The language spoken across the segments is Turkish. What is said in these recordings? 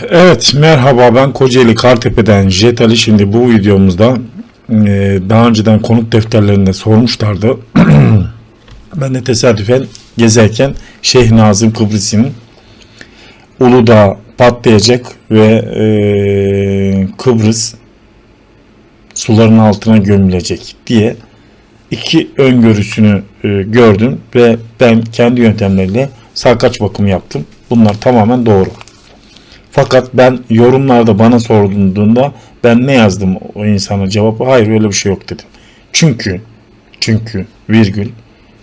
Evet merhaba ben Kocaeli Kartepe'den Jet Ali şimdi bu videomuzda e, daha önceden konut defterlerinde sormuşlardı. ben de tesadüfen gezerken Şeyh Nazım Kıbrıs'ın Uludağ patlayacak ve e, Kıbrıs suların altına gömülecek diye iki öngörüsünü e, gördüm ve ben kendi yöntemleriyle sarkaç bakımı yaptım. Bunlar tamamen doğru. Fakat ben yorumlarda bana sorulduğunda ben ne yazdım o insana cevabı? Hayır öyle bir şey yok dedim. Çünkü çünkü virgül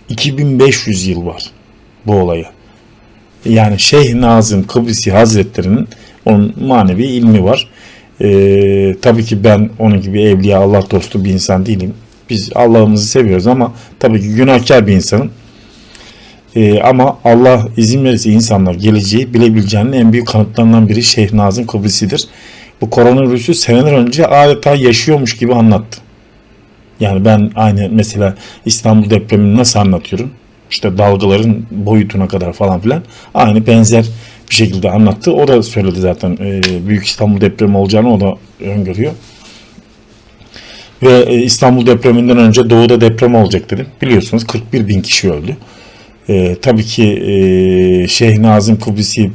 2500 yıl var bu olaya. Yani Şeyh Nazım Kıbrısi Hazretleri'nin onun manevi ilmi var. Ee, tabii ki ben onun gibi evliya Allah dostu bir insan değilim. Biz Allah'ımızı seviyoruz ama tabii ki günahkar bir insanım. Ee, ama Allah izin verirse insanlar geleceği bilebileceğinin en büyük kanıtlarından biri Şeyh Nazım Kıbrisi'dir. Bu koronavirüsü seneler önce adeta yaşıyormuş gibi anlattı. Yani ben aynı mesela İstanbul depremini nasıl anlatıyorum? İşte dalgaların boyutuna kadar falan filan. Aynı benzer bir şekilde anlattı. O da söyledi zaten e, Büyük İstanbul depremi olacağını o da öngörüyor. Ve e, İstanbul depreminden önce doğuda deprem olacak dedim. Biliyorsunuz 41 bin kişi öldü. E, tabii ki e, Şeyh Nazım Kıbrıs'ı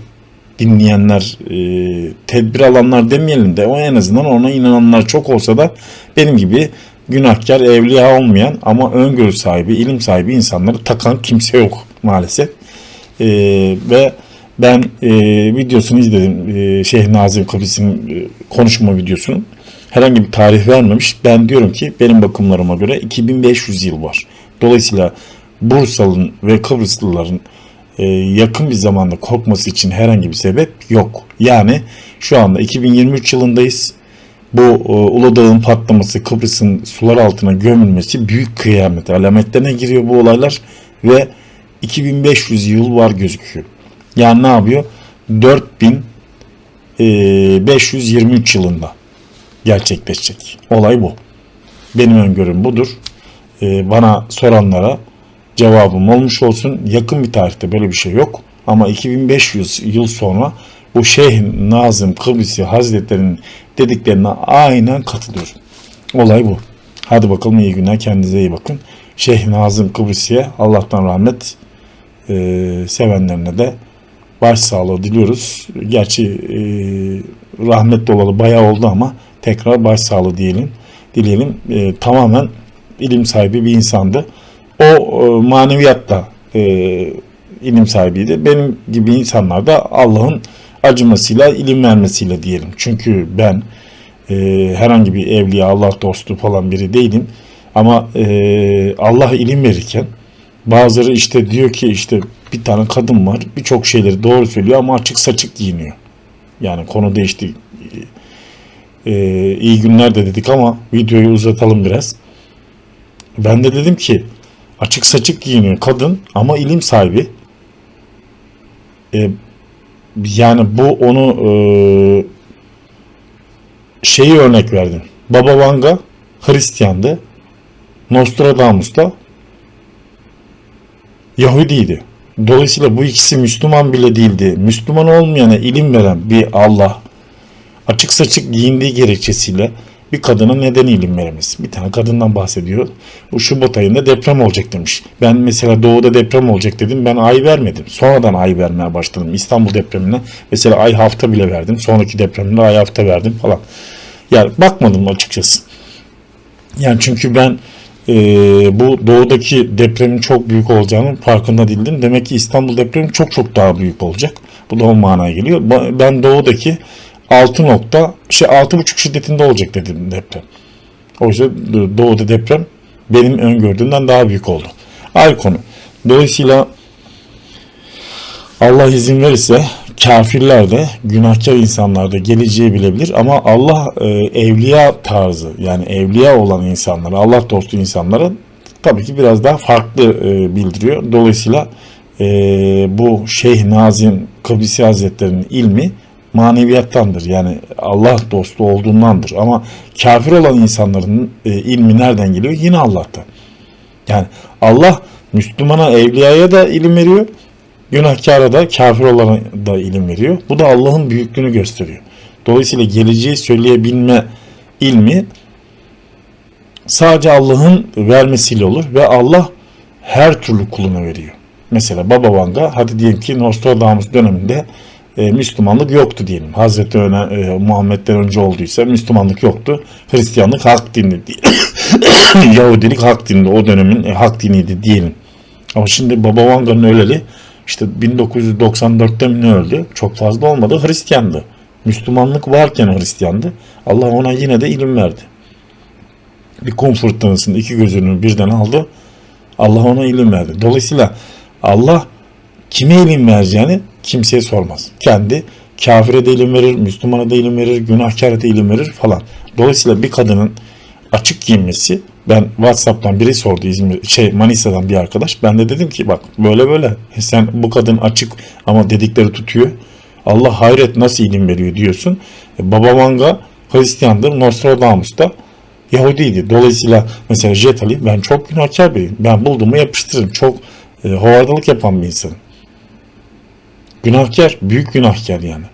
dinleyenler, e, tedbir alanlar demeyelim de o en azından ona inananlar çok olsa da benim gibi günahkar, evliya olmayan ama öngörü sahibi, ilim sahibi insanları takan kimse yok maalesef. E, ve ben e, videosunu izledim. E, Şeyh Nazım Kıbrıs'ın e, konuşma videosunu. Herhangi bir tarih vermemiş. Ben diyorum ki benim bakımlarıma göre 2500 yıl var. Dolayısıyla Bursalı'nın ve Kıbrıslıların e, yakın bir zamanda korkması için herhangi bir sebep yok. Yani şu anda 2023 yılındayız. Bu e, Uludağ'ın patlaması, Kıbrıs'ın sular altına gömülmesi büyük kıyamet alametlerine giriyor bu olaylar ve 2500 yıl var gözüküyor. Yani ne yapıyor? 4523 yılında gerçekleşecek. Olay bu. Benim öngörüm budur. E, bana soranlara cevabım olmuş olsun. Yakın bir tarihte böyle bir şey yok. Ama 2500 yıl sonra bu Şeyh Nazım Kıbrısi Hazretleri'nin dediklerine aynen katılıyorum. Olay bu. Hadi bakalım iyi günler. Kendinize iyi bakın. Şeyh Nazım Kıbrısi'ye Allah'tan rahmet e, sevenlerine de başsağlığı diliyoruz. Gerçi e, rahmetli olalı bayağı oldu ama tekrar başsağlığı diyelim. Dileyelim. E, tamamen ilim sahibi bir insandı o e, maneviyatla e, ilim sahibiydi. Benim gibi insanlar da Allah'ın acımasıyla, ilim vermesiyle diyelim. Çünkü ben e, herhangi bir evliya, Allah dostu falan biri değilim. Ama e, Allah ilim verirken bazıları işte diyor ki işte bir tane kadın var birçok şeyleri doğru söylüyor ama açık saçık giyiniyor. Yani konu değişti. E, iyi günler de dedik ama videoyu uzatalım biraz. Ben de dedim ki açık saçık giyiniyor kadın ama ilim sahibi. E, yani bu onu e, şeyi örnek verdim. Baba Vanga Hristiyandı. Nostradamus da Yahudiydi. Dolayısıyla bu ikisi Müslüman bile değildi. Müslüman olmayana ilim veren bir Allah açık saçık giyindiği gerekçesiyle bir kadına neden ilim veremez? Bir tane kadından bahsediyor. Bu Şubat ayında deprem olacak demiş. Ben mesela doğuda deprem olacak dedim. Ben ay vermedim. Sonradan ay vermeye başladım. İstanbul depremine mesela ay hafta bile verdim. Sonraki depremine ay hafta verdim falan. Yani bakmadım açıkçası. Yani çünkü ben e, bu doğudaki depremin çok büyük olacağının farkında değildim. Demek ki İstanbul depremi çok çok daha büyük olacak. Bu da o manaya geliyor. Ben doğudaki 6 nokta şey 6,5 şiddetinde olacak dedim deprem. Oysa doğuda deprem benim öngördüğümden daha büyük oldu. Ayrı konu. Dolayısıyla Allah izin verirse kafirler de günahkar insanlar da geleceği bilebilir ama Allah e, evliya tarzı yani evliya olan insanlara Allah dostu insanlara tabii ki biraz daha farklı e, bildiriyor. Dolayısıyla e, bu Şeyh Nazim Kıbrısi Hazretleri'nin ilmi maneviyattandır. Yani Allah dostu olduğundandır. Ama kafir olan insanların e, ilmi nereden geliyor? Yine Allah'tan. Yani Allah Müslümana, evliyaya da ilim veriyor. Günahkara da kafir olana da ilim veriyor. Bu da Allah'ın büyüklüğünü gösteriyor. Dolayısıyla geleceği söyleyebilme ilmi sadece Allah'ın vermesiyle olur ve Allah her türlü kuluna veriyor. Mesela Baba Vanga hadi diyelim ki Nostradamus döneminde e, Müslümanlık yoktu diyelim. Hazreti Öne, e, Muhammed'den önce olduysa Müslümanlık yoktu. Hristiyanlık hak dini Yahudilik hak dini o dönemin e, hak diniydi diyelim. Ama şimdi Baba Vanga'nın öleli işte 1994'te mi öldü? Çok fazla olmadı. Hristiyandı. Müslümanlık varken Hristiyandı. Allah ona yine de ilim verdi. Bir kum fırtınasında iki gözünü birden aldı. Allah ona ilim verdi. Dolayısıyla Allah kime ilim vereceğini kimseye sormaz. Kendi kafire de ilim verir, Müslümana da ilim verir, günahkara da ilim verir falan. Dolayısıyla bir kadının açık giyinmesi ben WhatsApp'tan biri sordu İzmir şey Manisa'dan bir arkadaş. Ben de dedim ki bak böyle böyle E sen bu kadın açık ama dedikleri tutuyor. Allah hayret nasıl ilim veriyor diyorsun. E, Baba Vanga Hristiyandır, Nostradamus da Yahudiydi. Dolayısıyla mesela Jet Ali ben çok günahkar biriyim. Ben bulduğumu yapıştırırım. Çok e, hovardalık yapan bir insanım. Günahkar, büyük günahkar yani.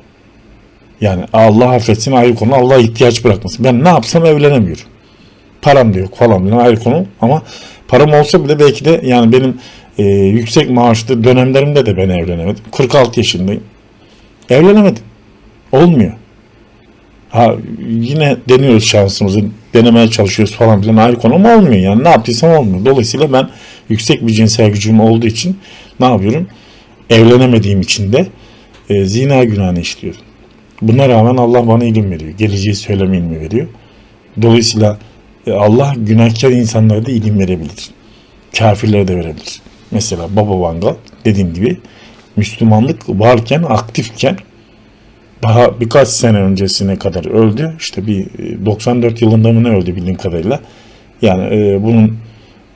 Yani Allah affetsin ayrı konu, Allah ihtiyaç bırakmasın. Ben ne yapsam evlenemiyorum. Param da yok falan filan ayrı konu ama param olsa bile belki de yani benim e, yüksek maaşlı dönemlerimde de ben evlenemedim. 46 yaşındayım. Evlenemedim. Olmuyor. Ha yine deniyoruz şansımızı, denemeye çalışıyoruz falan filan ayrı konu ama olmuyor yani. Ne yaptıysam olmuyor. Dolayısıyla ben yüksek bir cinsel gücüm olduğu için ne yapıyorum? Evlenemediğim için de e, zina günahını işliyorum. Buna rağmen Allah bana ilim veriyor. Geleceği söyleme ilmi veriyor. Dolayısıyla e, Allah günahkar insanlara da ilim verebilir. Kafirlere de verebilir. Mesela Baba Vanga dediğim gibi Müslümanlık varken, aktifken daha birkaç sene öncesine kadar öldü. İşte bir e, 94 yılında mı ne öldü bildiğim kadarıyla. Yani e, bunun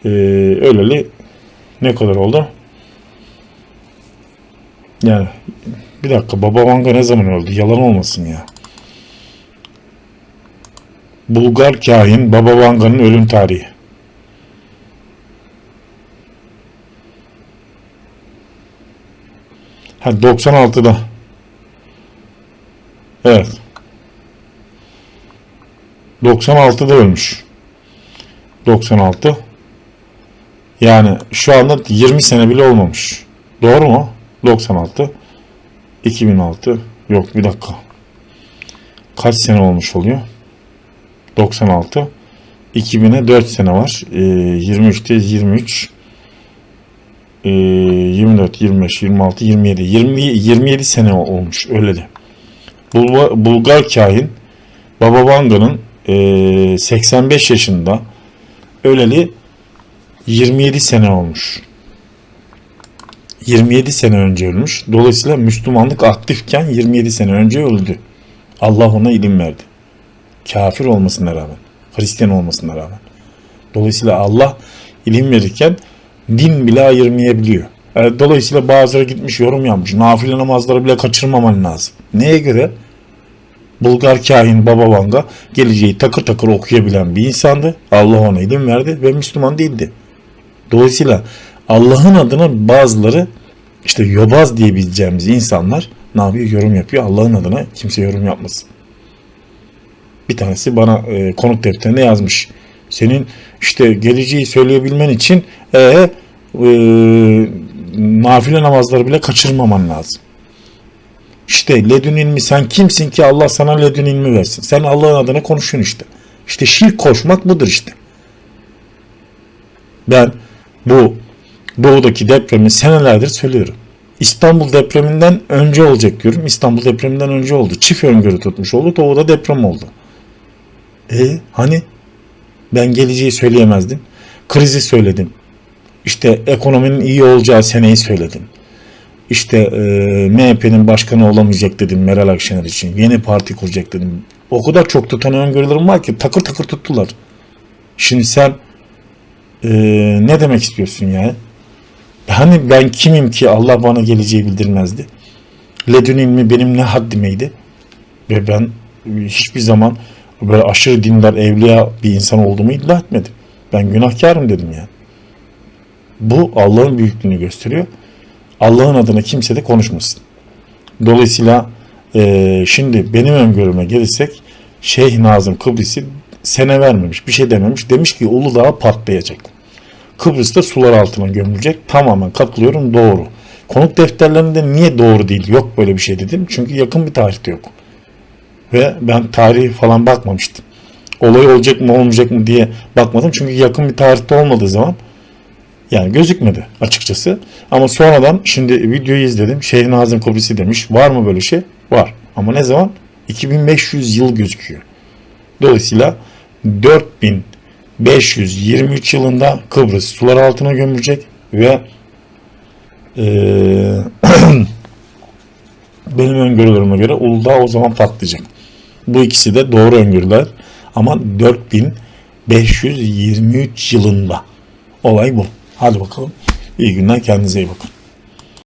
e, öleli ne kadar oldu? Yani bir dakika Baba Vanga ne zaman öldü? Yalan olmasın ya. Bulgar kahin Baba Vanga'nın ölüm tarihi. Ha 96'da. Evet. 96'da ölmüş. 96. Yani şu anda 20 sene bile olmamış. Doğru mu? 96. 2006. Yok bir dakika. Kaç sene olmuş oluyor? 96. 2000'e 4 sene var. Ee, 23'te 23. Ee, 24, 25, 26, 27. 20, 27 sene olmuş öyle de. Bulga- Bulgar kahin Baba Vanga'nın ee, 85 yaşında öleli 27 sene olmuş. 27 sene önce ölmüş. Dolayısıyla Müslümanlık aktifken 27 sene önce öldü. Allah ona ilim verdi. Kafir olmasına rağmen, Hristiyan olmasına rağmen. Dolayısıyla Allah ilim verirken din bile ayırmayabiliyor. Yani dolayısıyla bazıları gitmiş yorum yapmış. Nafile namazları bile kaçırmaman lazım. Neye göre? Bulgar kahin Baba Vanga geleceği takır takır okuyabilen bir insandı. Allah ona ilim verdi ve Müslüman değildi. Dolayısıyla Allah'ın adına bazıları işte yobaz diyebileceğimiz insanlar ne yapıyor? Yorum yapıyor. Allah'ın adına kimse yorum yapmasın. Bir tanesi bana e, konuk defterine yazmış. Senin işte geleceği söyleyebilmen için e, e, nafile namazları bile kaçırmaman lazım. İşte ledün ilmi sen kimsin ki Allah sana ledün ilmi versin. Sen Allah'ın adına konuşuyorsun işte. İşte şirk koşmak budur işte. Ben bu doğudaki depremi senelerdir söylüyorum. İstanbul depreminden önce olacak diyorum. İstanbul depreminden önce oldu. Çift öngörü tutmuş oldu. Doğuda deprem oldu. E hani ben geleceği söyleyemezdim. Krizi söyledim. İşte ekonominin iyi olacağı seneyi söyledim. İşte e, MHP'nin başkanı olamayacak dedim Meral Akşener için. Yeni parti kuracak dedim. O kadar çok tutan öngörülerim var ki takır takır tuttular. Şimdi sen e, ne demek istiyorsun yani? Hani ben kimim ki Allah bana geleceği bildirmezdi? Ledün ilmi benim ne haddimeydi? Ve ben hiçbir zaman böyle aşırı dindar, evliya bir insan olduğumu iddia etmedim. Ben günahkarım dedim yani. Bu Allah'ın büyüklüğünü gösteriyor. Allah'ın adına kimse de konuşmasın. Dolayısıyla e, şimdi benim öngörüme gelirsek Şeyh Nazım Kıbrıs'ı sene vermemiş, bir şey dememiş. Demiş ki Uludağ patlayacak. Kıbrıs'ta sular altına gömülecek. Tamamen katılıyorum doğru. Konuk defterlerinde niye doğru değil yok böyle bir şey dedim. Çünkü yakın bir tarihte yok. Ve ben tarihi falan bakmamıştım. Olay olacak mı olmayacak mı diye bakmadım. Çünkü yakın bir tarihte olmadığı zaman yani gözükmedi açıkçası. Ama sonradan şimdi videoyu izledim. Şeyh Nazım Kıbrıs'ı demiş. Var mı böyle şey? Var. Ama ne zaman? 2500 yıl gözüküyor. Dolayısıyla 4523 yılında Kıbrıs sular altına gömülecek ve eee, benim öngörülerime göre Uludağ o zaman patlayacak. Bu ikisi de doğru öngörüler ama 4523 yılında olay bu. Hadi bakalım. İyi günler kendinize iyi bakın.